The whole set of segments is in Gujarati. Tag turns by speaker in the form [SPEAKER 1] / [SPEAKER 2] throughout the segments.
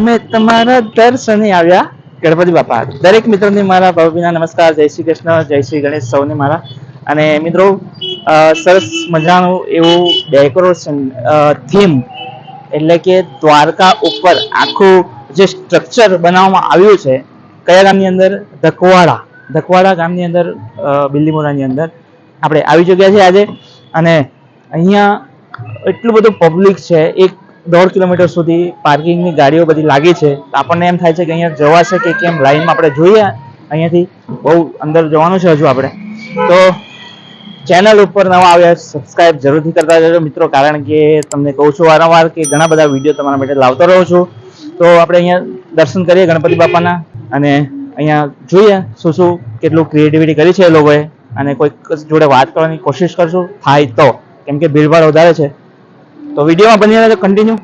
[SPEAKER 1] અમે તમારા દર્શને આવ્યા, ગણપતિ બાપા. દરેક મિત્રોને મારા ભાવભીના નમસ્કાર, જય શ્રી કૃષ્ણ, જય શ્રી ગણેશ સૌને મારા. અને મિત્રો સરસ મજાનું એવું ડેકોરેશન થીમ એટલે કે દ્વારકા ઉપર આખું જે સ્ટ્રક્ચર બનાવવામાં આવ્યું છે, કયા ગામની અંદર? ધકવાડા. ધકવાડા ગામની અંદર બિલ્લીમોરાની અંદર આપણે આવી ચૂક્યા છીએ આજે. અને અહીંયા એટલું બધું પબ્લિક છે, એક દોઢ કિલોમીટર સુધી પાર્કિંગની ગાડીઓ બધી લાગી છે. આપણને એમ થાય છે કે અહીંયા જવાશે કે કેમ? લાઈનમાં આપણે જોઈએ. અહીંયાથી બહુ અંદર જવાનું છે હજુ આપણે. તો ચેનલ ઉપર નવા આવ્યા સબસ્ક્રાઇબ જરૂરથી કરતા જજો મિત્રો, કારણ કે તમને કહું છું વારંવાર કે ઘણા બધા વીડિયો તમારા માટે લાવતો રહું છું. તો આપણે અહીંયા દર્શન કરીએ ગણપતિ બાપાના અને અહીંયા જોઈએ શું શું કેટલું ક્રિએટિવિટી કરી છે એ લોકોએ. અને કોઈક જોડે વાત કરવાની કોશિશ કરશું. થાય તો. કેમ કે ભીડભાડ વધારે છે. તો વિડીયોમાં બની રહેજો કન્ટિન્યુ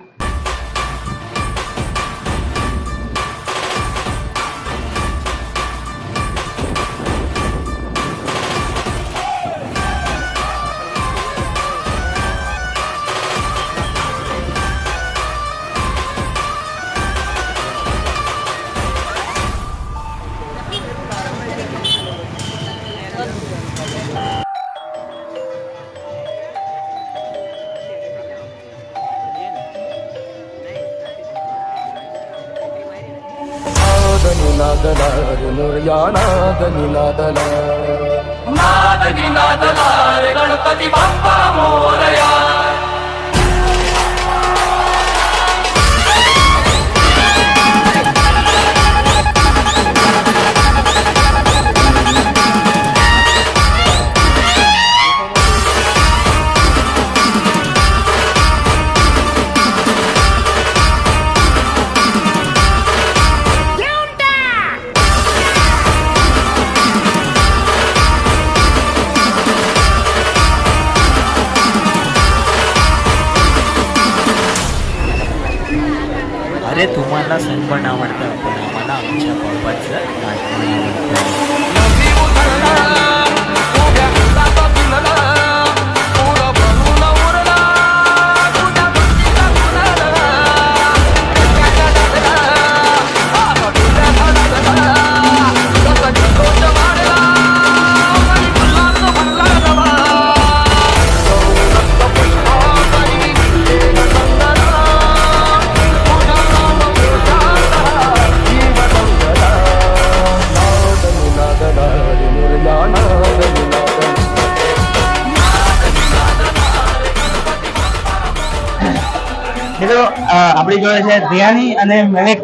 [SPEAKER 1] આપણી જોડે છે ધ્યાની અને મેલેક.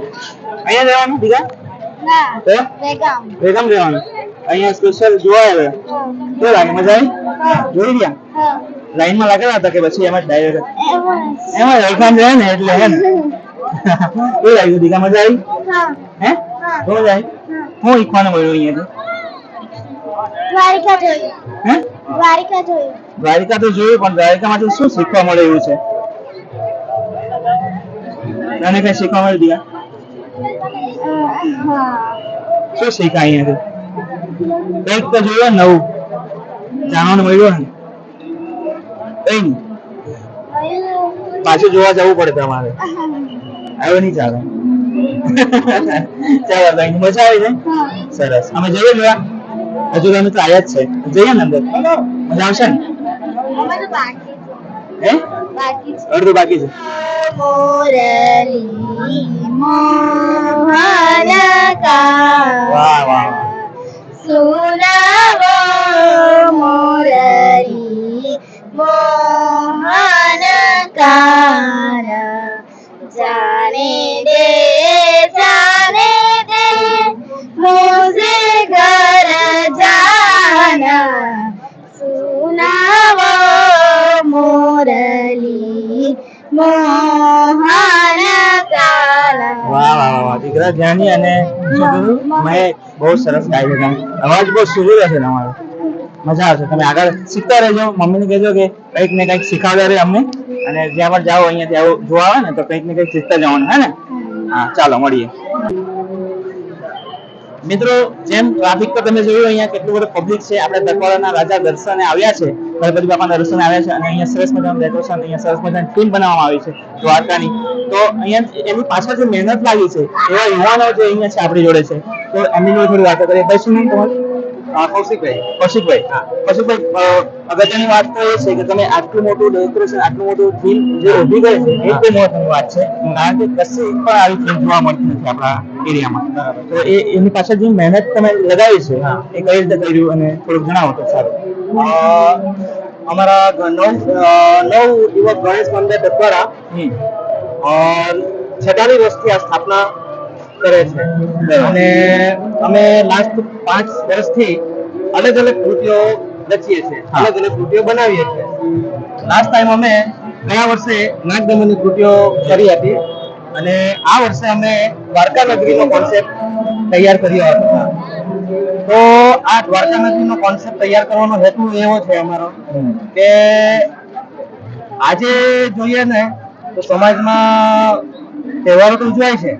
[SPEAKER 1] અહીંયા રહેવાનું
[SPEAKER 2] વેગામ.
[SPEAKER 1] વેગમ રહેવાનું. અહીંયા સ્પેશિયલ જોવા આવે તો લાગે? મજા આવી? જોઈ ગયા?
[SPEAKER 2] હા.
[SPEAKER 1] લાઈનમાં લાગેલા હતા કે પછી એમાં ડાયરેક્ટ?
[SPEAKER 2] એમાં
[SPEAKER 1] વેલકમ રહે ને એટલે હે કેવું લાગ્યું દીકા મજા આવી?
[SPEAKER 2] હે.
[SPEAKER 1] મજા આવી?
[SPEAKER 2] હા.
[SPEAKER 1] હું શીખવાનું મળ્યું અહીંયાથી?
[SPEAKER 2] દ્વારિકા જોયું
[SPEAKER 1] હે?
[SPEAKER 2] દ્વારિકા જોયું
[SPEAKER 1] દ્વારિકા તો જોયું પણ દ્વારિકામાંથી શું શીખવા મળે એવું છે? તને કઈ શીખવા મળ્યું શું શીખ્યા અહીંયાથી કંઈક તો જોયું નવું. જાણવાનું મળ્યું ને. કઈ પાછું જોવા જવું પડે તમારે. હવે નહીં ચાલે. ચાલો કઈ મજા આવી ને? સરસ. અમે જઈએ જોયા હજુ તો અમે તો આયા જ છે. જઈએ ને અંદર. મજા આવશે ને. હે? અડધું બાકી છે. વાહ વાહ
[SPEAKER 2] સુનાવો મોરલી મોહન કાર દે
[SPEAKER 1] બહુ સરસ ગાય છે. અવાજ બહુ સુરીલો છે તમારો મજા આવશે. તમે આગળ શીખતા રહેજો. મમ્મીને કહેજો કે કંઈક ને કંઈક શીખવાડે રહે અમને. અને જ્યાં પણ જાઓ અહીંયા ત્યાં જોવા આવે ને, તો કંઈક ને કંઈક શીખતા જવાનું, હે ને? હા, ચાલો, મળીએ. મિત્રો, જેમ ટ્રાફિક તો તમે જોયું અહીંયા કેટલું બધું પબ્લિક છે, આપણે દરવાડાના રાજા દર્શને આવ્યા છે, ગણપતિ બાપાના દર્શને આવ્યા છે, અને અહીંયા સરસ મજાનું ડેકોરેશન અહીંયા સરસ મજાની ટીમ બનાવવામાં આવી છે, દ્વારકાની. તો અહીંયા એની પાછળ જે મહેનત લાગી છે, એવા યુવાનો જે અહીંયા છે આપણી જોડે છે. તો એમની જોડે થોડી વાતો કરીએ. ભાઈ, શું નામ કૌશિકભાઈ. કૌશિકભાઈ. હા. કૌશિકભાઈ અગત્યની વાત તો એ છે કે તમે આટલું મોટું ડેકોરેશન આટલું મોટું થીમ જે ઊભી કરી છે એ બહુ મહત્વની વાત છે. કારણ કે કશે પણ આવી થીમ જોવા મળતી નથી આપણા એરિયામાં. તો એ એની પાછળ જે મહેનત તમે લગાવી છે એ કઈ રીતે કર્યું અને થોડુંક જણાવો તો સારું.
[SPEAKER 3] અમારા નવ નવ યુવક ગણેશ મંદિર દ્વારા છેતાલીસ વર્ષથી આ સ્થાપના કરે છે. અને અમે લાસ્ટ પાંચ વર્ષથી અલગ અલગ કૃતિઓ રચીએ છીએ. અલગ અલગ કૃતિઓ બનાવીએ છીએ. લાસ્ટ ટાઈમ અમે ગયા વર્ષે નાગદમનની કૃતિઓ કરી હતી. અને આ વર્ષે અમે દ્વારકા નગરીનો કોન્સેપ્ટ તૈયાર કર્યો હતો. તો આ દ્વારકા નગરીનો કોન્સેપ્ટ તૈયાર કરવાનો હેતુ એવો છે અમારો કે આજે જોઈએ ને તો સમાજમાં તહેવારો તો ઉજવાય છે.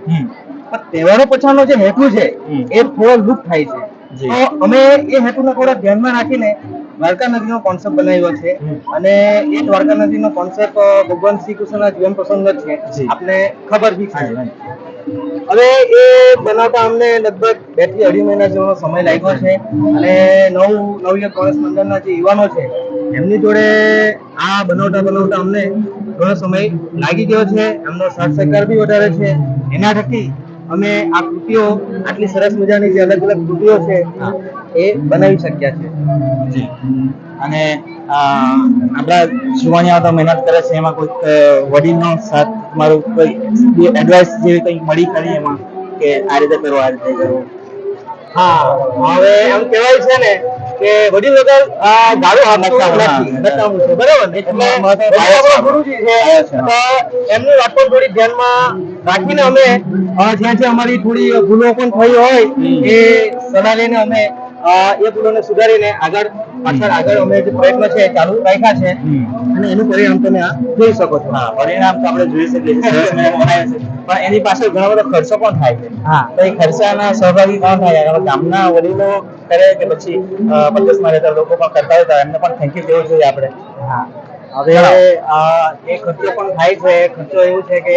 [SPEAKER 3] પણ તહેવારો પછાડનો જે હેતુ છે એ થોડો લુપ્ત થાય છે. તો અમે એ હેતુને થોડા ધ્યાનમાં રાખીને દ્વારકા નદીનો કોન્સેપ્ટ બનાવ્યો છે. અને એ દ્વારકા નદીનો કોન્સેપ્ટ ભગવાન શ્રી કૃષ્ણના જીવન પ્રસંગ જ છે. આપને ખબર બી છે. હવે એ બનાવતા અમને લગભગ બેથી અઢી મહિના જેવો સમય લાગ્યો છે. અને નવ નવયુગ ગણેશ મંડળના જે યુવાનો છે એમની જોડે આ બનાવતા બનાવતા અમને ઘણો સમય લાગી ગયો છે. એમનો સાથ સહકાર બી વધારે છે. એના થકી અમે આ કૃતિઓ આટલી સરસ મજાની જે અલગ અલગ કૃતિઓ છે એ બનાવી શક્યા છે.
[SPEAKER 1] જી. અને આપણા જુવાનિયાઓ તો મહેનત કરે છે એમાં કોઈક અ, વડીલનો સાથ મારું કોઈ એડવાઇસ જેવી કંઈક મળી ખરી એમાં? કે આ રીતે કરો આ રીતે કરો?
[SPEAKER 3] હા હવે એમ કહેવાય છે ને કે વડીલ વગર આ ગાળો હાથતું
[SPEAKER 1] હા,
[SPEAKER 3] નથી છે બરાબર? એટલે ગુરુજી છે તો એમની વાત પણ થોડી ધ્યાનમાં રાખીને અમે જ્યાં જ્યાં અમારી થોડી ભૂલો પણ થઈ હોય એ સલાહ લઈને અમે એ ભૂલોને સુધારીને આગળ પાછળ આગળ અમે જે પ્રયત્ન છે ચાલુ રાખ્યા છે. અને એનું પરિણામ તમે આ જોઈ શકો છો.
[SPEAKER 1] હા પરિણામ તો આપણે જોઈ શકીએ છીએ. પણ એની પાછળ ઘણો બધો ખર્ચો પણ થાય છે.
[SPEAKER 3] હા.
[SPEAKER 1] તો એ ખર્ચાના સહભાગી કોણ થાય? ગામના વડીલો કરે કે પછી પ્રદેશમાં રહેતા લોકો પણ કરતા હોય એમને પણ થેન્ક યુ કહેવું જોઈએ આપણે.
[SPEAKER 3] હવે એ ખર્ચો પણ થાય છે. ખર્ચો એવું છે કે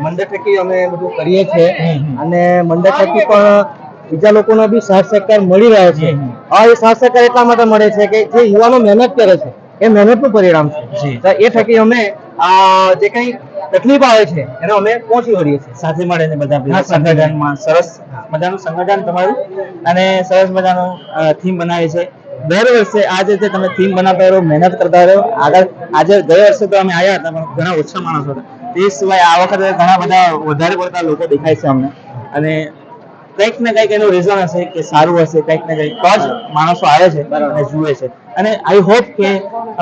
[SPEAKER 3] મંડળ થકી અમે બધું કરીએ છીએ. અને મંદર થકી પણ બીજા લોકોનો બી સાથ સહકાર મળી રહ્યો છે. આ એ સાથ સહકાર એટલા માટે મળે છે કે જે યુવાનો મહેનત કરે છે એ મહેનતનું પરિણામ છે. એ થકી અમે આ જે કંઈ તકલીફ આવે છે એને અમે પહોંચી વળીએ છીએ.
[SPEAKER 1] સાથે મળીને બધા સંગઠનમાં સરસ મજાનું સંગઠન તમારું. અને સરસ મજાનું થીમ બનાવે છે. દર વર્ષે આ જે તમે થીમ બનાવતા રહ્યો મહેનત કરતા રહ્યો આગળ આજે ગયા વર્ષે તો અમે આવ્યા હતા પણ ઘણા ઓછા માણસો હતા. તે સિવાય આ વખતે ઘણા બધા વધારે પડતા લોકો દેખાય છે અમને. અને કંઈક ને કંઈક એનું રીઝન હશે કે સારું હશે કંઈક ને કંઈક તો જ માણસો આવે છે અને જુએ છે. અને આઈ હોપ કે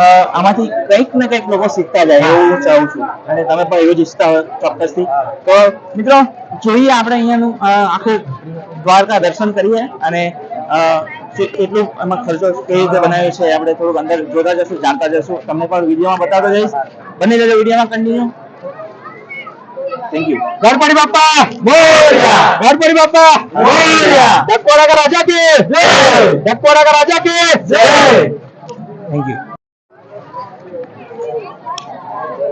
[SPEAKER 1] આમાંથી કંઈક ને કંઈક લોકો શીખતા જાય એવું હું ચાહું છું. અને તમે પણ એવું જ ઈચ્છતા હોય ચોક્કસથી. તો મિત્રો જોઈએ આપણે અહીંયાનું આખે દ્વારકા દર્શન કરીએ અને કેટલું એમાં ખર્ચો કેવી રીતે બનાવ્યો છે આપણે થોડુંક અંદર જોતા જશું જાણતા જશું. તમને પણ વિડીયોમાં બતાવતો જઈશ. બની જજો વિડીયોમાં કન્ટિન્યુ થેન્ક યુ ગણપતિ બાપા મોરયા. ગણપતિ બાપા મોરયા. ડકોરા કા રાજા કે જય. ડકોરા કા રાજા કે જય. થેન્ક યુ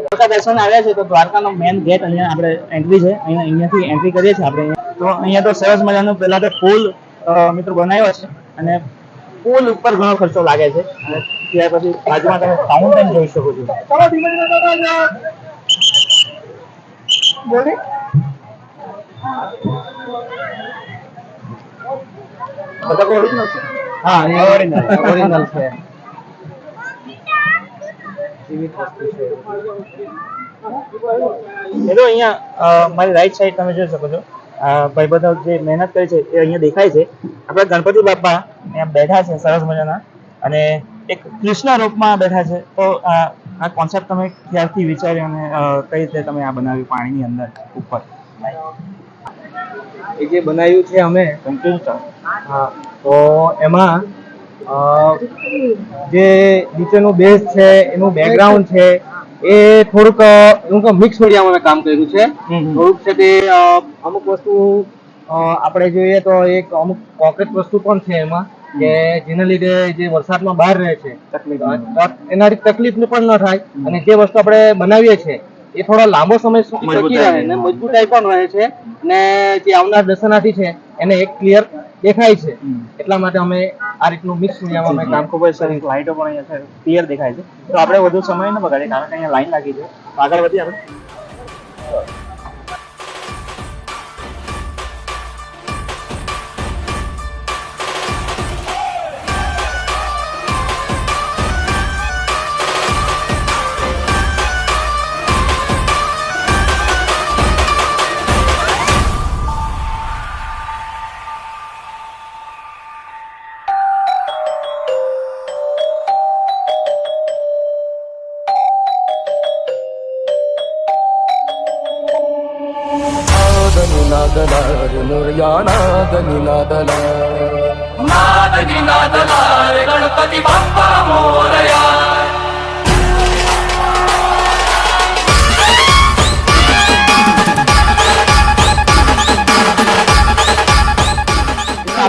[SPEAKER 1] દ્વારકા દર્શન આવ્યા છે તો દ્વારકાનો મેન ગેટ અહીંયા આપણે એન્ટ્રી છે. અહીંયા અહીંયાથી એન્ટ્રી કરીએ છીએ આપણે. તો અહીંયા તો સરસ મજાનું પહેલા તો પુલ મિત્રો બનાવ્યો છે. અને પુલ ઉપર ઘણો ખર્ચો લાગે છે. અને ત્યાર પછી બાજુમાં તમે ફાઉન્ટેન જોઈ શકો છો. બધા કોઈ છે?
[SPEAKER 3] હા એ ઓરિજિનલ ઓરિજિનલ છે.
[SPEAKER 1] એ તો અહીંયા મારી રાઈટ સાઈડ તમે જોઈ શકો છો. આ ભાઈબંધો જે મહેનત કરી છે એ અહીંયા દેખાય છે. આપણા ગણપતિ બાપા અહીંયા બેઠા છે સરસ મજાના. અને એક કૃષ્ણ રૂપમાં બેઠા છે. તો આ કોન્સેપ્ટ તમે ક્યારથી વિચાર્યો અને કઈ રીતે તમે આ બનાવ્યું પાણીની અંદર ઉપર?
[SPEAKER 3] એ જે બનાવ્યું છે અમે
[SPEAKER 1] કન્ટિન્યુ
[SPEAKER 3] હા તો એમાં જે નીચેનું બેઝ છે એનું બેકગ્રાઉન્ડ છે એ થોડુંક એવું કે મિક્સ મીડિયામાં મેં કામ કર્યું છે. થોડુંક છે તે અમુક વસ્તુ
[SPEAKER 4] આપણે જોઈએ તો એક અમુક કોન્ક્રીટ વસ્તુ પણ છે એમાં. કે જેના લીધે જે વરસાદમાં બહાર રહે છે એનાથી તકલીફ પણ ન થાય. અને જે વસ્તુ આપણે બનાવીએ છીએ એ થોડો લાંબો સમય ટકી રહે અને મજબૂતાઈ પણ રહે છે. અને જે આવનાર દર્શનાર્થી છે એને એક ક્લિયર દેખાય છે. એટલા માટે અમે આ રીતનું મિક્સ મીડિયામાં અમે કામ
[SPEAKER 5] ખૂબ જ સરસ લાઇટો પણ અહીંયા ક્લિયર દેખાય છે. તો આપણે વધુ સમય ન બગાડીએ કારણ કે અહીંયા લાઈન લાગી છે. આગળ વધીએ આપણે.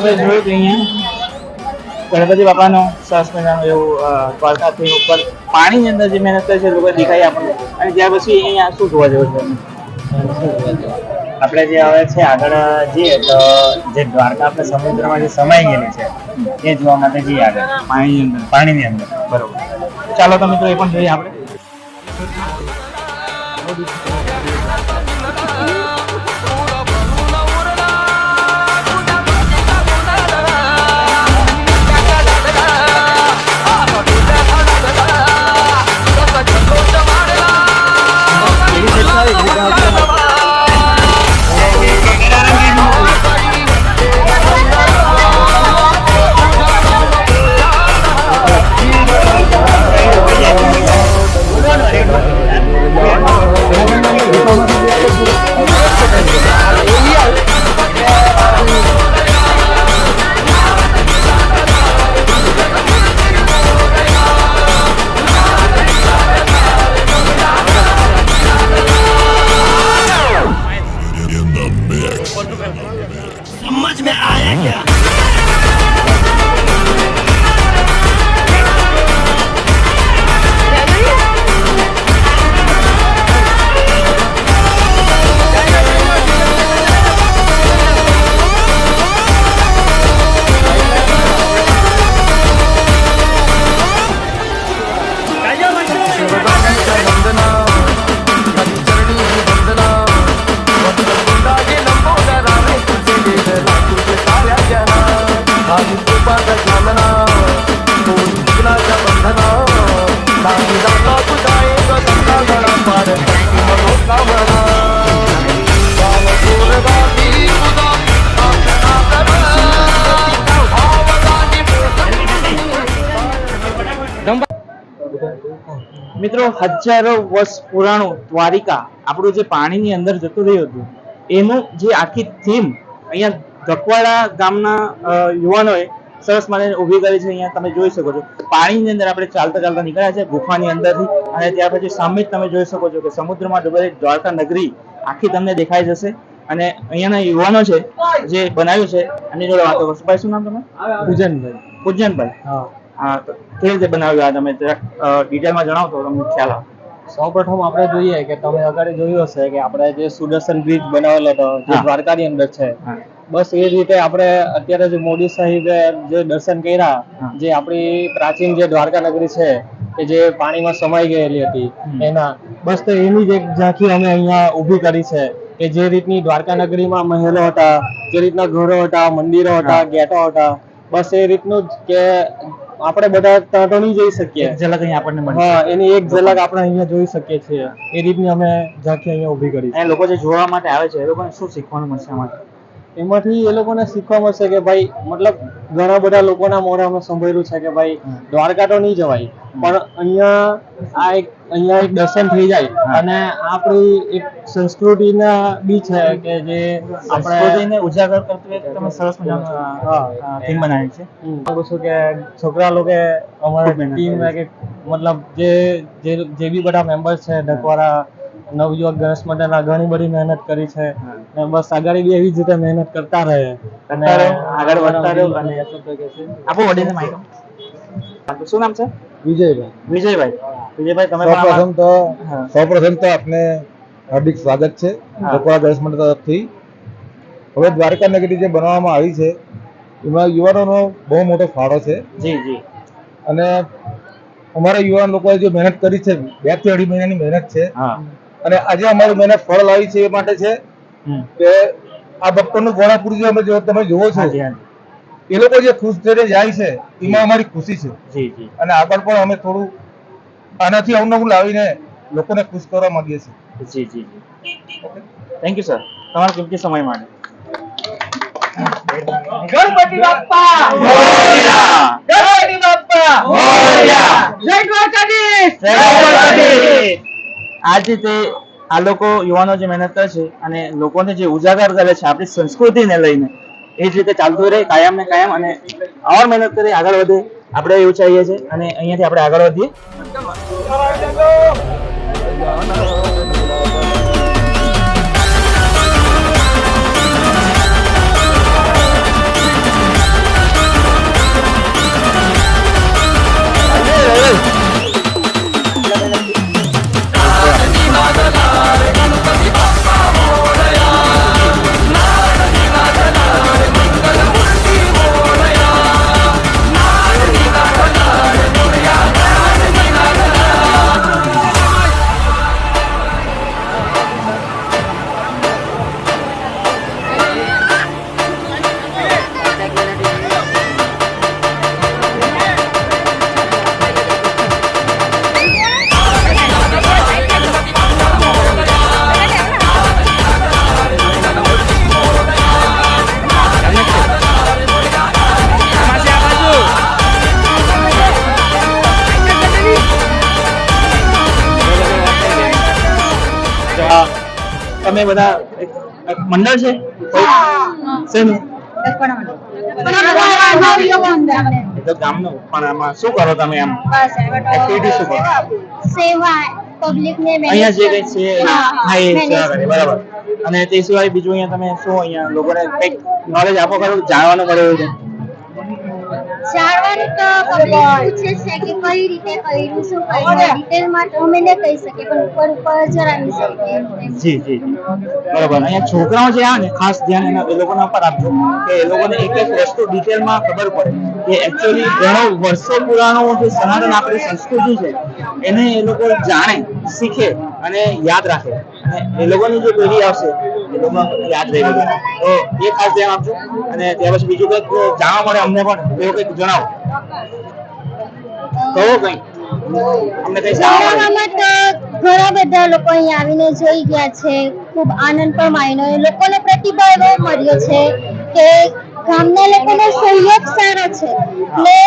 [SPEAKER 5] આપણે જોયું કે અહીંયા. ગણપતિ બાપાનો સરસ મજાનું એવું દ્વારકા દ્વારકાથી ઉપર પાણીની અંદર જે મહેનત કરે છે લોકો દેખાય આપણને. અને ત્યાર પછી અહીંયા શું જોવા જેવું છે?
[SPEAKER 6] આપણે જે હવે છે આગળ જઈએ તો જે દ્વારકા આપણે સમુદ્રમાં જે સમાઈ ગયેલી છે એ જોવા માટે જઈએ આગળ.
[SPEAKER 5] પાણીની અંદર.
[SPEAKER 6] પાણીની અંદર
[SPEAKER 5] બરોબર. ચાલો તો મિત્રો એ પણ જોઈએ આપણે. મિત્રો, હજારો વર્ષ પુરાણું દ્વારિકા આપણું જે પાણીની અંદર જતું રહ્યું હતું, એનું જે આખી થીમ અહીંયા ધકવાડા ગામના યુવાનોએ સરસ મને ઊભી કરી છે અહીંયા તમે જોઈ શકો છો. પાણીની અંદર આપણે ચાલતા ચાલતા નીકળ્યા છે ગુફાની અંદરથી. અને ત્યાર પછી સામે જ તમે જોઈ શકો છો કે સમુદ્રમાં ડૂબેલી દ્વારકા નગરી આખી તમને દેખાઈ જશે. અને અહીંયાના યુવાનો છે જે બનાવ્યું છે એની જોડે વાતો કરશું. ભાઈ શું નામ તમે
[SPEAKER 4] પૂજનભાઈ.
[SPEAKER 5] પૂજનભાઈ.
[SPEAKER 4] હા.
[SPEAKER 5] કેવી રીતે બનાવ્યું આ તમે ડિટેલમાં જણાવો તો તમને ખ્યાલ આવે.
[SPEAKER 4] સૌપ્રથમ આપણે જોઈએ કે તમે અગાડી જોયું હશે કે આપણે જે સુદર્શન બ્રિજ બનાવેલો હતો જે. દ્વારકાની અંદર છે.
[SPEAKER 5] હા.
[SPEAKER 4] બસ એ રીતે આપણે અત્યારે જે મોદી સાહેબ જે દર્શન કર્યા જે આપણી પ્રાચીન જે દ્વારકા નગરી છે કે જે પાણીમાં સમાઈ ગયેલી હતી એના બસ તો એની જ એક ઝાંખી અમે અહીંયા ઊભી કરી છે કે જે રીતની દ્વારકા નગરીમાં મહેલો હતા જે રીતના ઘરો હતા મંદિરો હતા. ગેટો હતા બસ એ રીતનું જ કે આપણે બધા ત્યાં તો નહીં જઈ શકીએ.
[SPEAKER 5] ઝલક અહીંયા આપણને મળી
[SPEAKER 4] હા એની એક ઝલક આપણે અહીંયા જોઈ શકીએ છીએ. એ રીતની અમે ઝાંખી અહીંયા ઊભી કરી છે.
[SPEAKER 5] લોકો જે જોવા માટે આવે છે એ લોકોને શું શીખવાનું મળશે આમાંથી
[SPEAKER 4] એમાંથી એ લોકોને શીખવા મળશે કે ભાઈ મતલબ ઘણા બધા લોકોના મોઢામાં સાંભળેલું છે કે ભાઈ દ્વારકા તો નહીં જવાય પણ અહીંયા આ એક અહીંયા એક દર્શન થઈ જાય. અને આપણી એક સંસ્કૃતિના બી છે કે જે આપણે
[SPEAKER 5] ઉજાગર કરતું એક તમે સરસ મજાનું થીમ બનાવી છે.
[SPEAKER 4] કહું છું કે છોકરા લોકો અમારા ટીમ કે મતલબ જે જે જે બી બધા મેમ્બર્સ છે ડકવારા નવયુવક ગણેશ મંડળના ઘણી બધી મહેનત કરી છે.
[SPEAKER 5] હા.
[SPEAKER 6] ને બસ આગળ બી એવી જ રીતે મહેનત કરતા રહે.
[SPEAKER 1] અને આગળ વધતા રહો અને આપો માઇક આપો. શું નામ છે?
[SPEAKER 7] વિજયભાઈ.
[SPEAKER 1] વિજયભાઈ. વિજયભાઈ તમે
[SPEAKER 7] સૌપ્રથમ તો સૌપ્રથમ તો આપને હાર્દિક સ્વાગત છે
[SPEAKER 1] હા.
[SPEAKER 7] દસ મિનિટ તરફથી. હવે દ્વારકા નગરી જે બનાવવામાં આવી છે એમાં યુવાનોનો બહુ મોટો ફાળો છે.
[SPEAKER 1] જી જી.
[SPEAKER 7] અને અમારા યુવાન લોકોએ જે મહેનત કરી છે બેથી અઢી મહિનાની મહેનત છે. અને આજે અમારી મહેનત ફળ લાવી છે એ માટે છે. કે આ ભક્તોનું ગોળાપુરી અમે જો તમે જોવો છો એ લોકો જે ખુશ થઈને જાય છે એમાં અમારી ખુશી છે.
[SPEAKER 1] જી જી.
[SPEAKER 7] અને આગળ પણ અમે થોડું આનાથી અવનવું લાવીને લોકોને ખુશ કરવા માંગીએ છીએ.
[SPEAKER 1] જી જી જી. થેન્ક યુ સર તમારા કિંમતી સમય માટે ગણપતિ બાપ્પા! ગણપતિ બાપ્પા! જય દ્વારકાધીશ! જય દ્વારકાધીશ! આજે રીતે આ લોકો યુવાનો જે મહેનત કરે છે અને લોકોને જે ઉજાગર કરે છે આપણી સંસ્કૃતિને લઈને, એ જ રીતે ચાલતું રહે કાયમ ને કાયમ અને ઓર મહેનત કરી આગળ વધે. આપણે એવું ચાહીએ છીએ અને અહીંયાથી આપણે આગળ વધીએ. તમે બધા મંડળ છે? શેનું? ગામનું. પણ આમાં શું કરો તમે એમ? એક્ટિવિટી શું કરો?
[SPEAKER 2] સેવા પબ્લિક ને
[SPEAKER 1] અહીંયા જે કઈ છે
[SPEAKER 2] હા,
[SPEAKER 1] એ સેવા કરે બરાબર. અને તે સિવાય બીજું અહીંયા તમે શું અહીંયા લોકોને કંઈક નોલેજ આપો કરો જાણવાનું મળે એવું છે?
[SPEAKER 2] જાણવાનું તો પબ્લિક પૂછે છે કે કઈ રીતે કર્યું શું કર્યું ડિટેલમાં તો અમે ન કહી શકીએ પણ ઉપર ઉપર જણાવી શકીએ
[SPEAKER 1] જી જી. બરાબર. અહીંયા છોકરાઓ જે આવે ને ખાસ ધ્યાન એના એ લોકોના ઉપર આપજો કે એ લોકોને એક એક વસ્તુ ડિટેલમાં ખબર પડે કે એકચ્યુઅલી ઘણો વર્ષો પુરાણો જે સનાતન આપણી સંસ્કૃતિ છે એને એ લોકો જાણે શીખે. અને યાદ રાખે. એ લોકોની જે પેઢી આવશે, એ લોકો યાદ રહી બધું. તો એ ખાસ ધ્યાન આપજો. અને ત્યાર પછી બીજું કંઈક જાણવા મળે અમને પણ એવું કંઈક જણાવો. કહો જાણવા મળે.
[SPEAKER 2] ઘણા બધા લોકો અહીંયા આવીને જોઈ ગયા છે. ખૂબ આનંદ પણ માણ્યો. લોકોનો પ્રતિભાવ એવો મળ્યો છે કે ગામના લોકોનો સહયોગ સારો છે. એટલે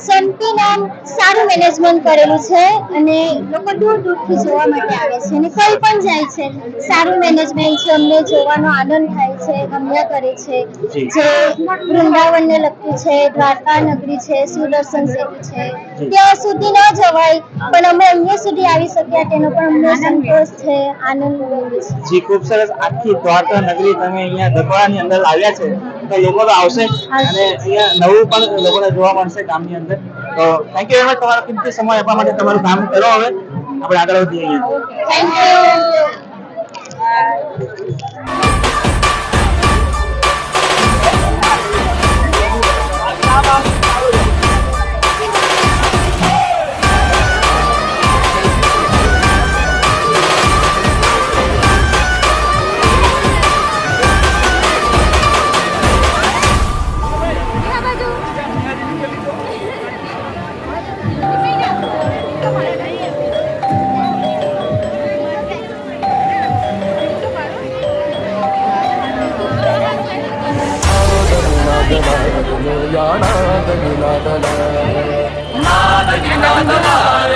[SPEAKER 2] સંપીને નામ સારું મેનેજમેન્ટ કરેલું છે અને લોકો દૂર દૂરથી જોવા માટે આવે છે અને કોઈ પણ જાય છે. સારું મેનેજમેન્ટ છે અમને જોવાનો આનંદ થાય છે ગમ્યા કરે છે.
[SPEAKER 1] જે.
[SPEAKER 2] વૃંદાવનને લગતું છે દ્વારકા નગરી છે સુદર્શન સેતુ છે ત્યાં સુધી ન જવાય પણ અમે અહીંયા સુધી આવી શક્યા તેનો પણ અમને સંતોષ છે આનંદ મળે છે.
[SPEAKER 1] જી ખૂબ સરસ. આખી દ્વારકા નગરી તમે અહીંયા દસવાડાની અંદર લાવ્યા છે. લોકો તો આવશે અને અહીંયા નવું પણ લોકોને જોવા મળશે ગામની અંદર. તો થેન્ક યુ વેરી મચ તમારો કિંમતી સમય આપવા માટે તમારું કામ કરો હવે. આપણે આગળ વધીએ અહીંયા.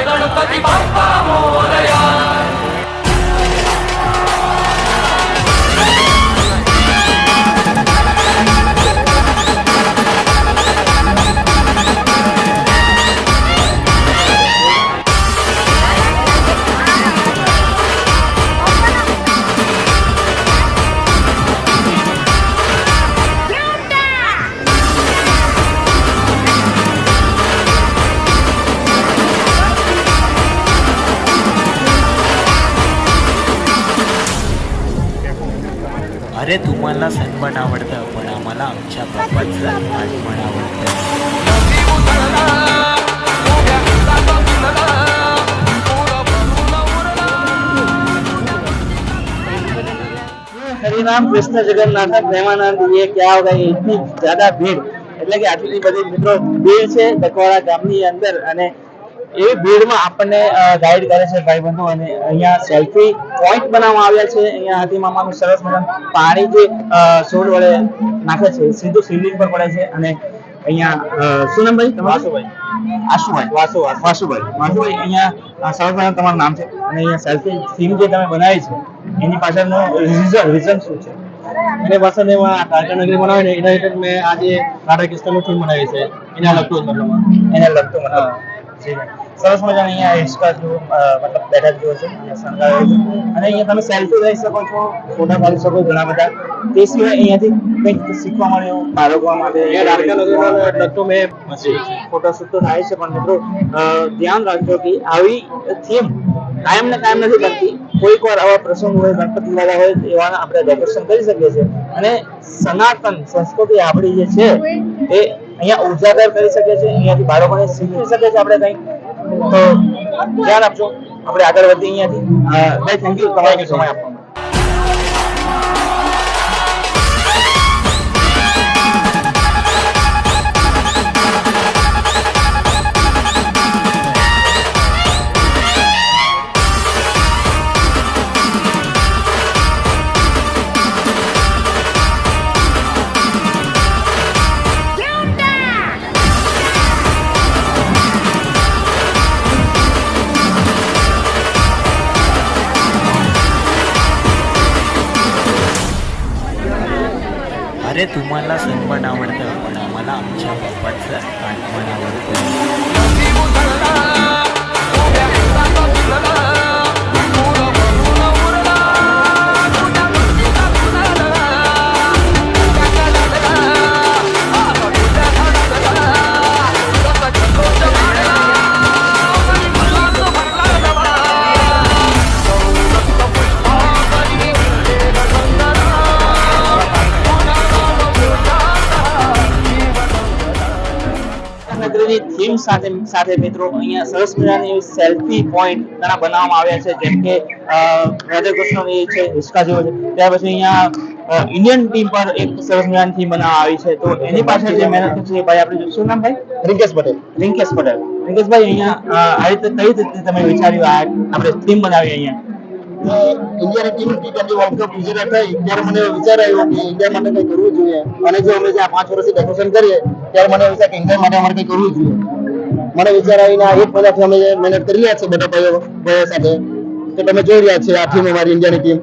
[SPEAKER 2] गणपती बाप्पा
[SPEAKER 8] मोरया
[SPEAKER 5] अरे तुम्हाला सणपण आवडतं पण आम्हाला आमच्या बाप्पाचं आगमन आवडतं
[SPEAKER 1] हरि नाम कृष्ण जगन्नाथ प्रेमानंद ये क्या होगा ये इतनी ज्यादा ભીડ એટલે કે આટલી બધી મિત્રો ભીડ છે બકવાડા ગામની અંદર અને એવી ભીડમાં આપણને ગાઈડ કરે છે ભાઈ બંધુ અને અહીંયા સેલ્ફી પોઈન્ટ બનાવવામાં આવ્યા છે. અહીંયા હાથી મામાનું સરસ મજાનું પાણી જે સોડ વડે નાખે છે સીધું શિવલિંગ પર પડે છે. અને અહીંયા શું નામ ભાઈ વાસુભાઈ. આશુભાઈ વાસુ વાસુભાઈ. વાસુભાઈ અહીંયા સરસ મજાનું તમારું નામ છે. અને અહીંયા સેલ્ફી સીન જે તમે બનાવી છે એની પાછળનું રીઝન રીઝન શું છે?
[SPEAKER 3] અને પાછળ એમાં નગરી બનાવી ને એના હેઠળ મેં આજે રાધા કૃષ્ણનું થીમ બનાવી છે. એના લગતું જ મતલબ.
[SPEAKER 1] એને લગતું મતલબ. સરસ મજાની અહીંયા હિંચકા જો મતલબ બેઠા જેવો છે અહીંયા છે. અને અહીંયા તમે સેલ્ફી લઈ શકો છો ફોટા પાડી શકો ઘણા બધા. તે સિવાય અહીંયાથી કંઈક શીખવા મળે એવું બાળકો માટે
[SPEAKER 3] મેં
[SPEAKER 1] ફોટોશૂટ તો થાય છે પણ મિત્રો ધ્યાન રાખજો કે આવી થીમ કાયમ ને કાયમ નથી બનતી. કોઈક વાર આવા પ્રસંગ હોય ગણપતિ દાદા હોય એવા આપણે ડેકોરેશન કરી શકીએ છીએ. અને સનાતન સંસ્કૃતિ આપણી જે છે એ અહીંયા ઉજાગર કરી શકે છે અહીંયાથી બાળકોને શીખવી શકે છે આપણે કંઈક તો ધ્યાન આપજો. આપણે આગળ વધીએ અહીંયાથી. થેન્ક યુ તમારો સમય આપવા
[SPEAKER 5] अरे तुम्हाला सणपण आवडतं पण आम्हाला आमच्या बाप्पाचं आठवण आवडतं.
[SPEAKER 1] સાથે સાથે મિત્રો અહીંયા સરસ મજાની સેલ્ફી પોઈન્ટ ઘણા બનાવવામાં આવ્યા છે. જેમ કે રાધા કૃષ્ણની છે હિસ્કા જેવો છે. ત્યાર પછી અહીંયા ઇન્ડિયન ટીમ પર એક સરસ મજાની થીમ બનાવવામાં આવી છે. તો એની પાછળ જે મહેનત છે ભાઈ આપણે શું નામ ભાઈ?
[SPEAKER 3] રિંકેશ પટેલ.
[SPEAKER 1] રિંકેશ પટેલ. રિંકેશભાઈ અહીંયા આ રીતે કઈ રીતે તમે વિચાર્યું આ આપણે ટીમ બનાવી અહીંયા?
[SPEAKER 3] ઇન્ડિયાની team T twenty world cup વિજેતા થઈ ત્યારે મને વિચાર આવ્યો કે ઇન્ડિયા માટે કંઈ કરવું જોઈએ. અને જો અમે જે આ પાંચ વર્ષથી ડેકોરેશન કરીએ ત્યારે મને વિચાર કે ઇન્ડિયા માટે અમારે કંઈ કરવું જોઈએ. મને વિચાર આવીને એક મહિનાથી અમે મહેનત કરી રહ્યા છીએ બધા ભાઈઓ ભાઈઓ સાથે તો તમે જોઈ રહ્યા છે આ ટીમ અમારી ઇન્ડિયાની ટીમ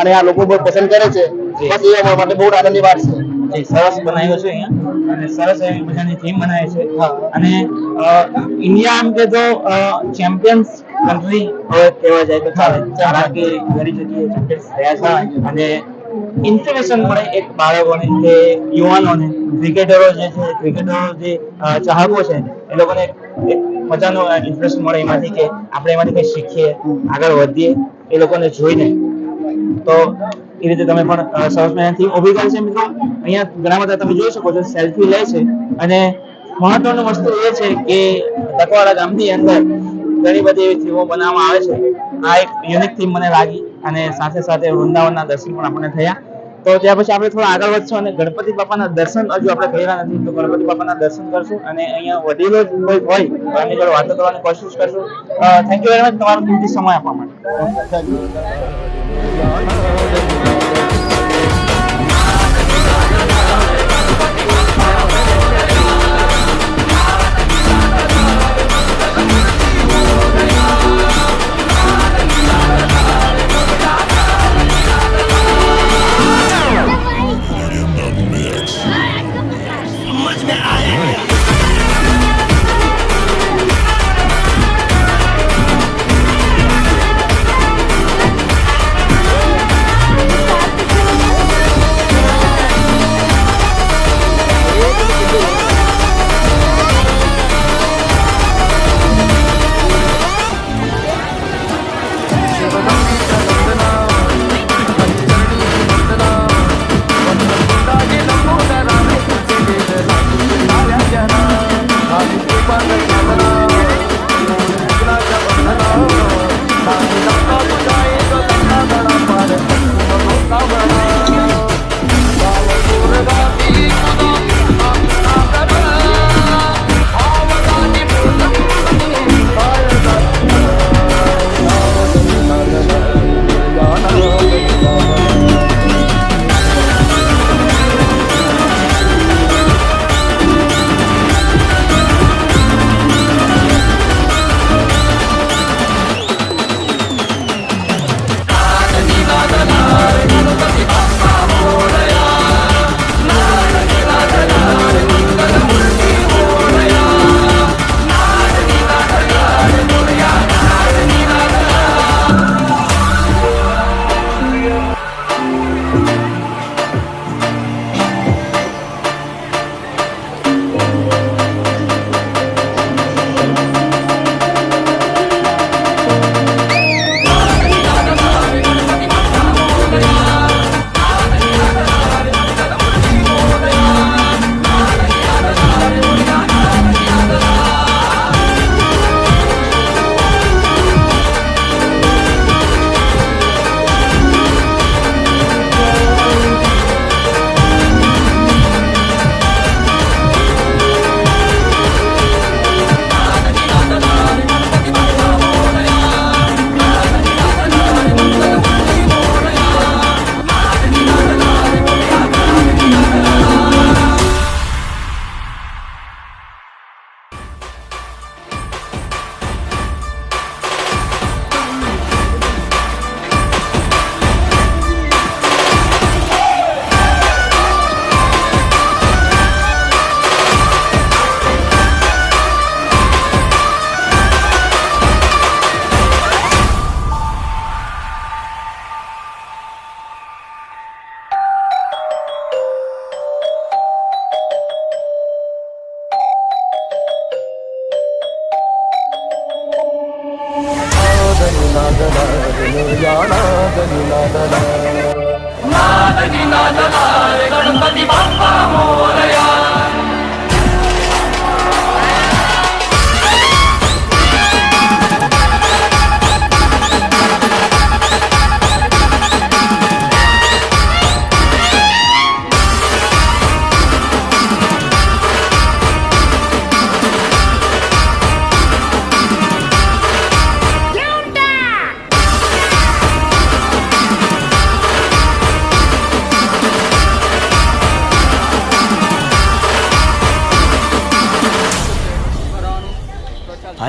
[SPEAKER 3] અને આ લોકો બહુ પસંદ કરે છે. બસ એ અમારા માટે બહુ આનંદની વાત છે.
[SPEAKER 1] જે સરસ બનાવ્યો છે અહીંયા. અને સરસ એવી મજાની થીમ બનાવી છે. અને ઇન્ડિયા આમ કે તો ચેમ્પિયન્સ કન્ટ્રી હવે કહેવા જાય તો ચાલે. કારણ કે ઘણી જગ્યાએ ચેમ્પિયન્સ રહ્યા છે. અને ઇન્સ્પિરેશન મળે એક બાળકોને કે યુવાનોને ક્રિકેટરો જે છે ક્રિકેટરો જે ચાહકો છે, એ લોકોને એક મજાનો ઇન્સ્પિરેશન મળે એમાંથી કે આપણે એમાંથી કંઈ શીખીએ, આગળ વધીએ, એ લોકોને જોઈને. તો એ રીતે તમે પણ સરસ મજાની ઊભી કરી છે મિત્રો. અહીંયા ઘણા બધા તમે જોઈ શકો છો સેલ્ફી લે છે અને મહત્વની વસ્તુ એ છે કે તકવાડા ગામની અંદર ઘણી બધી એવી થીમો બનાવવામાં આવે છે. આ એક યુનિક થીમ મને લાગી. અને સાથે સાથે વૃંદાવનના દર્શન પણ આપણને થયા. તો ત્યાં પછી આપણે થોડા આગળ વધશું અને ગણપતિ બાપાના દર્શન હજુ આપણે કર્યા નથી. તો ગણપતિ બાપાના દર્શન કરશું અને અહીંયા વડીલો જ કોઈ હોય, તો એમની જોડે વાતો કરવાની કોશિશ કરશું. થેન્ક યુ વેરી મચ તમારો કિંમતી સમય આપવા માટે.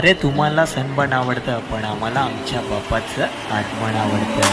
[SPEAKER 5] अरे तुम्हाला सणबण आवडतं पण आम्हाला आमच्या बापाचं आठवण आवडतं.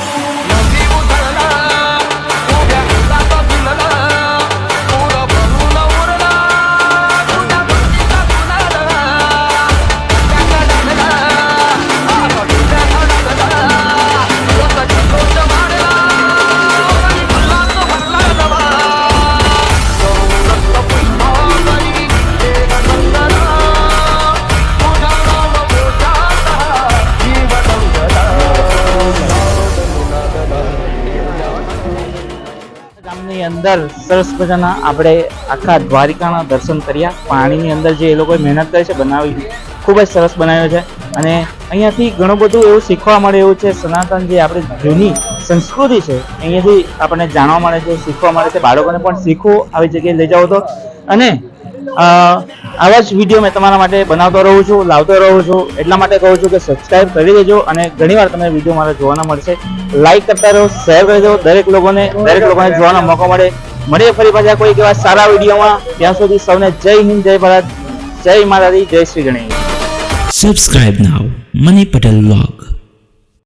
[SPEAKER 1] અંદર સરસ મજાના આપણે આખા દ્વારિકાના દર્શન કર્યા. પાણીની અંદર જે એ લોકોએ મહેનત કરી છે, બનાવી ખૂબ જ સરસ બનાવ્યો છે. અને અહીંયાથી ઘણું બધું એવું શીખવા મળે એવું છે, સનાતન જે આપણી જૂની સંસ્કૃતિ છે, અહીંયાથી આપણને જાણવા મળે છે, શીખવા મળે છે. બાળકોને પણ શીખવું આવી જગ્યાએ લઈ જાઓ તો. અને આવા જ વીડિયો મેં તમારા માટે બનાવતો રહું છું, લાવતો રહું છું. એટલા માટે કહું છું કે સબસ્ક્રાઇબ કરી દેજો અને ઘણીવાર તમને વીડિયો મારા જોવાના મળશે. લાઈક કરતા રહો શેર કરી દો દરેક લોકોને દરેક લોકોને જોવાનો મોકો મળે. મળીએ ફરી પાછા કોઈ એવા સારા વિડીયોમાં ત્યાં સુધી સૌને જય હિન્દ, જય ભારત. જય માતાજી, જય Shri Ganesh.
[SPEAKER 9] Subscribe now Mani Patel Vlog.